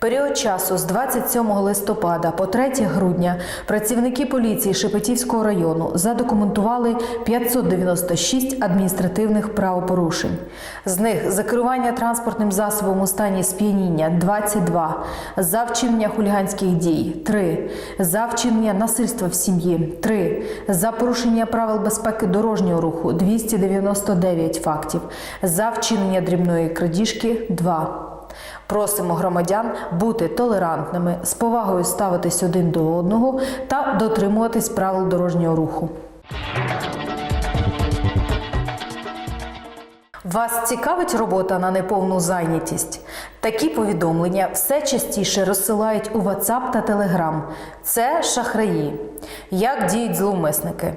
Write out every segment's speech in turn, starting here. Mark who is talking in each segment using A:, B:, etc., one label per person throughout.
A: Період часу з 27 листопада по 3 грудня працівники поліції Шепетівського району задокументували 596 адміністративних правопорушень. З них за керування транспортним засобом у стані сп'яніння 22, за вчинення хуліганських дій 3, за вчинення насильства в сім'ї 3, за порушення правил безпеки дорожнього руху 299 фактів, за вчинення дрібної крадіжки 2. Просимо громадян бути толерантними, з повагою ставитись один до одного та дотримуватись правил дорожнього руху. Вас цікавить робота на неповну зайнятість? Такі повідомлення все частіше розсилають у WhatsApp та Telegram. Це шахраї. Як діють зловмисники?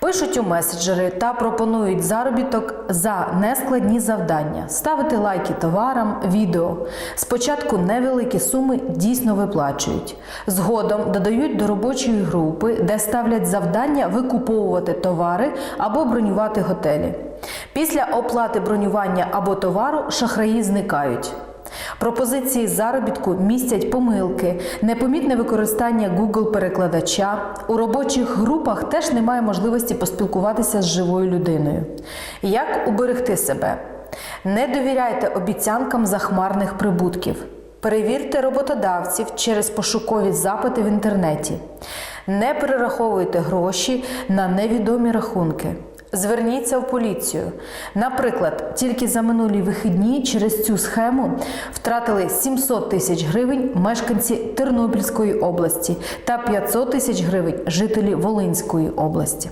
A: Пишуть у меседжери та пропонують заробіток за нескладні завдання, ставити лайки товарам, відео. Спочатку невеликі суми дійсно виплачують. Згодом додають до робочої групи, де ставлять завдання викуповувати товари або бронювати готелі. Після оплати бронювання або товару шахраї зникають. Пропозиції заробітку містять помилки, непомітне використання Google перекладача. У робочих групах теж немає можливості поспілкуватися з живою людиною. Як уберегти себе? Не довіряйте обіцянкам захмарних прибутків. Перевірте роботодавців через пошукові запити в інтернеті. Не перераховуйте гроші на невідомі рахунки. Зверніться в поліцію. Наприклад, тільки за минулі вихідні через цю схему втратили 700 тисяч гривень мешканці Тернопільської області та 500 тисяч гривень жителі Волинської області.